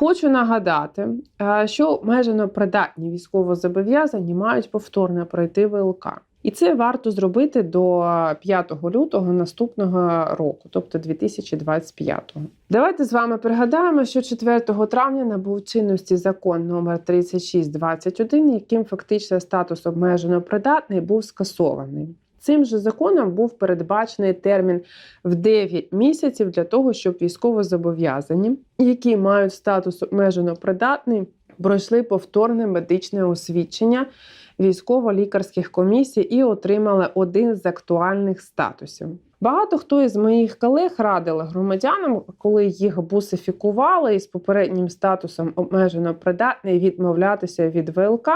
Хочу нагадати, е, що обмежено придатні військовозобов'язані мають повторно пройти ВЛК. І це варто зробити до 5 лютого наступного року, тобто 2025. Давайте з вами пригадаємо, що 4 травня набув чинності закон номер 3621, яким фактично статус обмежено придатний був скасований. Цим же законом був передбачений термін в 9 місяців для того, щоб військовозобов'язані, які мають статус обмежено придатний, пройшли повторне медичне освідчення військово-лікарських комісій і отримали один з актуальних статусів. Багато хто із моїх колег радили громадянам, коли їх бусифікували із попереднім статусом обмежено придатний відмовлятися від ВЛК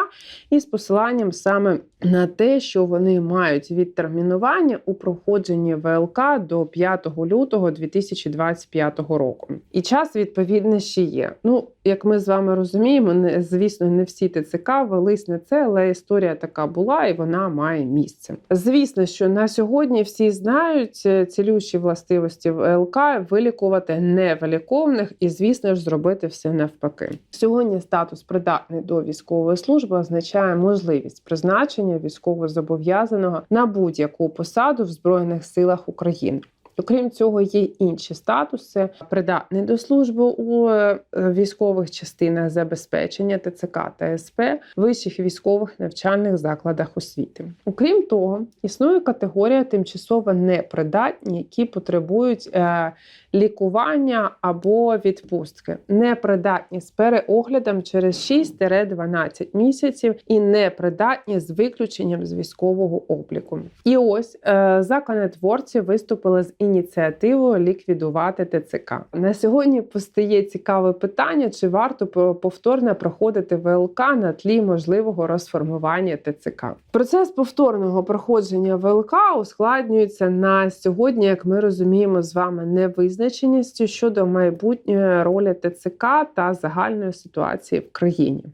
із посиланням саме на те, що вони мають відтермінування у проходженні ВЛК до 5 лютого 2025 року. І час відповідно ще є. Ну, як ми з вами розуміємо, не звісно, не всі ТЦК велись на це, але історія така була і вона має місце. Звісно, що на сьогодні всі знають цілющі властивості ВЛК вилікувати невиліковних і, звісно ж, зробити все навпаки. Сьогодні статус придатний до військової служби означає можливість призначення військовозобов'язаного на будь-яку посаду в збройних силах України. Окрім цього, є інші статуси придатний до служби у е, військових частинах забезпечення ТЦК та СП, вищих військових навчальних закладах освіти. Окрім того, існує категорія тимчасово непридатні, які потребують е, лікування або відпустки, непридатні з переоглядом через 6-12 місяців і непридатні з виключенням з військового обліку. І ось е, законотворці виступили з ініціативою ліквідувати ТЦК. На сьогодні постає цікаве питання: чи варто повторно проходити ВЛК на тлі можливого розформування ТЦК? Процес повторного проходження ВЛК ускладнюється на сьогодні, як ми розуміємо з вами, невизначеністю щодо майбутньої ролі ТЦК та загальної ситуації в країні.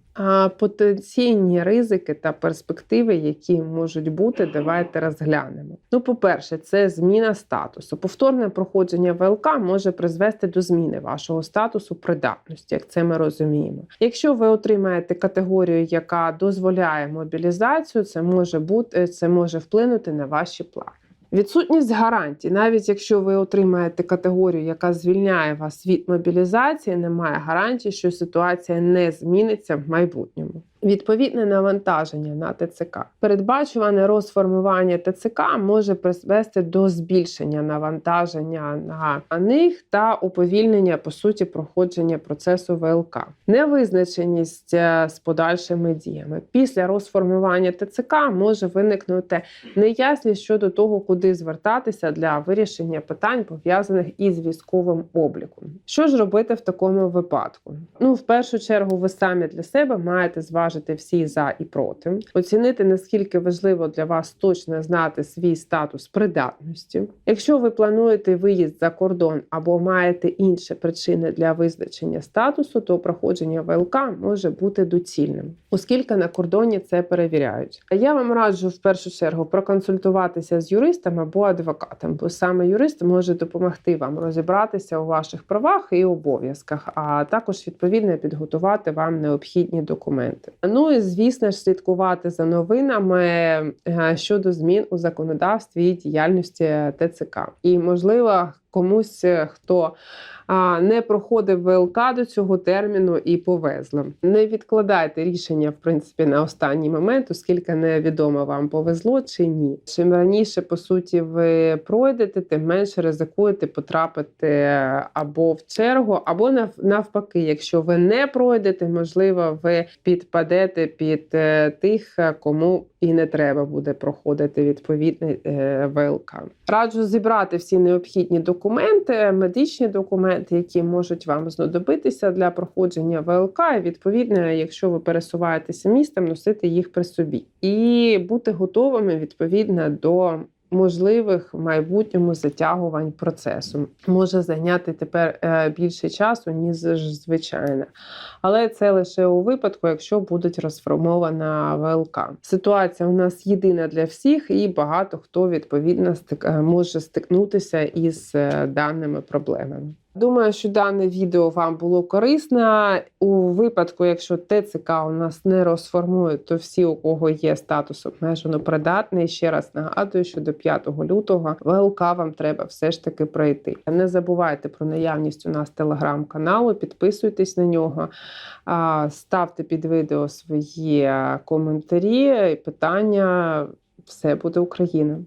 Потенційні ризики та перспективи, які можуть бути, давайте розглянемо. Ну, по-перше, це зміна статусу. Повторне проходження ВЛК може призвести до зміни вашого статусу придатності, як це ми розуміємо. Якщо ви отримаєте категорію, яка дозволяє мобілізацію, це може бути це може вплинути на ваші плани. Відсутність гарантій, навіть якщо ви отримаєте категорію, яка звільняє вас від мобілізації, немає гарантії, що ситуація не зміниться в майбутньому. Відповідне навантаження на ТЦК. Передбачуване розформування ТЦК може призвести до збільшення навантаження на них та уповільнення по суті проходження процесу ВЛК. Невизначеність е, з подальшими діями. Після розформування ТЦК може виникнути неясність щодо того, куди звертатися для вирішення питань пов'язаних із військовим обліком. Що ж робити в такому випадку? Ну, в першу чергу, ви самі для себе маєте зважити всі за і проти, оцінити наскільки важливо для вас точно знати свій статус придатності. Якщо ви плануєте виїзд за кордон або маєте інші причини для визначення статусу, то проходження ВЛК може бути доцільним, оскільки на кордоні це перевіряють. Я вам раджу в першу чергу проконсультуватися з юристом або адвокатом, бо саме юрист може допомогти вам розібратися у ваших правах і обов'язках, а також відповідно підготувати вам необхідні документи. Ну і звісно ж слідкувати за новинами е, щодо змін у законодавстві і діяльності ТЦК. І можливо. Комусь, е, хто не проходив ВЛК до цього терміну і повезли. Не відкладайте рішення в принципі на останній момент, оскільки невідомо вам повезло чи ні. Чим раніше по суті ви пройдете, тим менше ризикуєте потрапити або в чергу, або навпаки, якщо ви не пройдете, можливо, ви підпадете під е, тих, е, кому і не треба буде проходити відповідний е, ВЛК. Раджу зібрати всі необхідні документи, медичні документи, які можуть вам знадобитися для проходження ВЛК. І відповідно, якщо ви пересуваєтеся містом, носити їх при собі і бути готовими відповідно до. Можливих в майбутньому затягувань процесу може зайняти тепер е, більше часу, ніж звичайно. Але це лише у випадку, якщо будуть розформована ВЛК. Ситуація у нас єдина для всіх, і багато хто відповідно е, може стикнутися із е, даними проблемами. Думаю, що дане відео вам було корисно. У випадку, якщо ТЦК у нас не розформує, то всі, у кого є статус обмежено придатний, ще раз нагадую, що до 5 лютого ВЛК вам треба все ж таки пройти. Не забувайте про наявність у нас телеграм-каналу, підписуйтесь на нього, ставте під відео свої коментарі, питання. Все буде Україна.